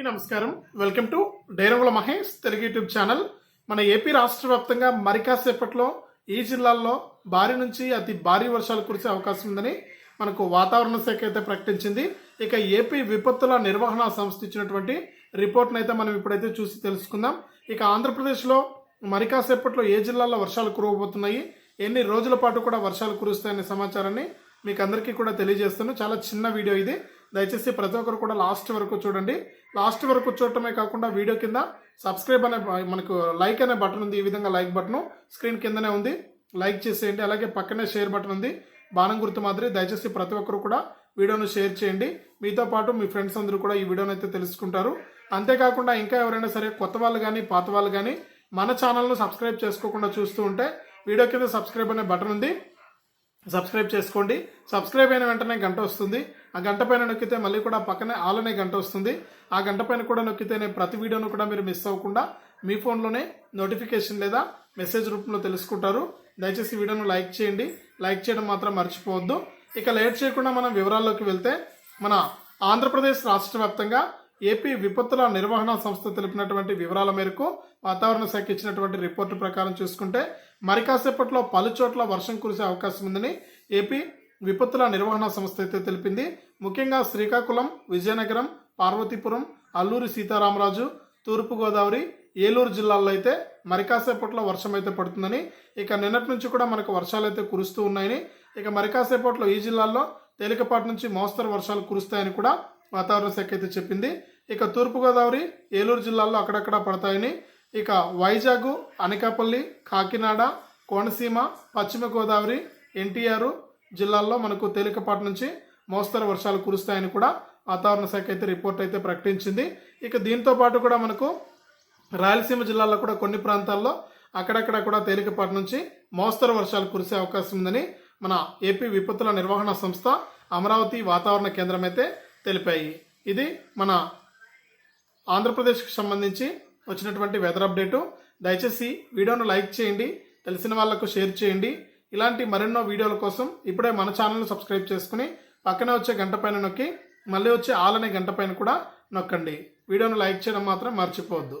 అందరికీ నమస్కారం. Welcome to డైరవుల Mahesh Telugu YouTube channel. మన ఏపీ రాష్ట్ర వ్యాప్తంగా మరికాసేపట్లో ఈ జిల్లాల్లో భారీ నుంచి అతి భారీ వర్షాలు కురిసే అవకాశం ఉందని మనకు వాతావరణ శాఖ అయితే ప్రకటించింది. ఇక ఏపీ విపత్తుల నిర్వహణ సంస్థ ఇచ్చినటువంటి రిపోర్ట్ను అయితే మనం ఇప్పుడైతే చూసి తెలుసుకుందాం. ఇక ఆంధ్రప్రదేశ్లో మరికాసేపట్లో ఏ జిల్లాల్లో వర్షాలు కురవబోతున్నాయి? ఎన్ని రోజుల పాటు కూడా వర్షాలు కురుస్తాయనే సమాచారాన్ని మీకు అందరికీ కూడా తెలియజేస్తాను. చాలా చిన్న వీడియో ఇది. దయచేసి ప్రతి ఒక్కరు కూడా లాస్ట్ వరకు చూడండి. లాస్ట్ వరకు చూడటమే కాకుండా వీడియో కింద సబ్స్క్రైబ్ అనే మనకు లైక్ అనే బటన్ ఉంది. ఈ విధంగా లైక్ బటన్ స్క్రీన్ కిందనే ఉంది. లైక్ చేసేయండి. అలాగే పక్కనే షేర్ బటన్ ఉంది. బాణం గుర్తు మాదిరి దయచేసి ప్రతి ఒక్కరు కూడా వీడియోను షేర్ చేయండి. మీతో పాటు మీ ఫ్రెండ్స్ అందరూ కూడా ఈ వీడియోని అయితే తెలుసుకుంటారు. అంతేకాకుండా ఇంకా ఎవరైనా సరే కొత్త వాళ్ళు కానీ పాత వాళ్ళు కానీ మన ఛానల్ను సబ్స్క్రైబ్ చేసుకోకుండా చూస్తూ ఉంటే వీడియో కింద సబ్స్క్రైబ్ అనే బటన్ ఉంది. సబ్స్క్రైబ్ చేసుకోండి. సబ్స్క్రైబ్ అయిన వెంటనే గంట వస్తుంది. ఆ గంట పైన నొక్కితే మళ్ళీ కూడా పక్కనే ఆల్ అనే గంట వస్తుంది. ఆ గంట పైన కూడా నొక్కితేనే ప్రతి వీడియోను కూడా మీరు మిస్ అవ్వకుండా మీ ఫోన్లోనే నోటిఫికేషన్ లేదా మెసేజ్ రూపంలో తెలుసుకుంటారు. దయచేసి వీడియోను లైక్ చేయండి. లైక్ చేయడం మాత్రం మర్చిపోవద్దు. ఇక లేట్ చేయకుండా మనం వివరాల్లోకి వెళ్తే మన ఆంధ్రప్రదేశ్ రాష్ట్ర వ్యాప్తంగా ఏపీ విపత్తుల నిర్వహణ సంస్థ తెలిపినటువంటి వివరాల మేరకు వాతావరణ శాఖ ఇచ్చినటువంటి రిపోర్టు ప్రకారం చూసుకుంటే మరి కాసేపట్లో పలు చోట్ల వర్షం కురిసే అవకాశం ఉందని ఏపీ విపత్తుల నిర్వహణ సంస్థ అయితే తెలిపింది. ముఖ్యంగా శ్రీకాకుళం విజయనగరం పార్వతీపురం అల్లూరి సీతారామరాజు తూర్పుగోదావరి ఏలూరు జిల్లాల్లో అయితే మరి కాసేపట్లో వర్షం అయితే పడుతుందని ఇక నిన్నటి నుంచి కూడా మనకు వర్షాలు అయితే కురుస్తూ ఉన్నాయని ఇక మరి కాసేపట్లో ఈ జిల్లాల్లో తేలికపాటి నుంచి మోస్తరు వర్షాలు కురుస్తాయని కూడా వాతావరణ శాఖ అయితే చెప్పింది. ఇక తూర్పుగోదావరి ఏలూరు జిల్లాల్లో అక్కడక్కడ పడతాయని. ఇక వైజాగ్ అనకాపల్లి కాకినాడ కోనసీమ పశ్చిమ గోదావరి ఎన్టీఆర్ జిల్లాల్లో మనకు తేలికపాటి నుంచి మోస్తరు వర్షాలు కురుస్తాయని కూడా వాతావరణ శాఖ అయితే రిపోర్ట్ అయితే ప్రకటించింది. ఇక దీంతో పాటు కూడా మనకు రాయలసీమ జిల్లాల్లో కూడా కొన్ని ప్రాంతాల్లో అక్కడక్కడ కూడా తేలికపాటి నుంచి మోస్తరు వర్షాలు కురిసే అవకాశం ఉందని మన ఏపీ విపత్తుల నిర్వహణ సంస్థ అమరావతి వాతావరణ కేంద్రం అయితే తెలిపాయి. ఇది మన ఆంధ్రప్రదేశ్కి సంబంధించి వచ్చినటువంటి వెదర్ అప్డేటు. దయచేసి వీడియోను లైక్ చేయండి తెలిసిన వాళ్ళకు షేర్ చేయండి. ఇలాంటి మరెన్నో వీడియోల కోసం ఇప్పుడే మన ఛానల్ను సబ్స్క్రైబ్ చేసుకుని పక్కనే వచ్చే గంట పైన నొక్కి మళ్ళీ వచ్చే ఆల్ అనే గంట పైన కూడా నొక్కండి. వీడియోను లైక్ చేయడం మాత్రం మర్చిపోవద్దు.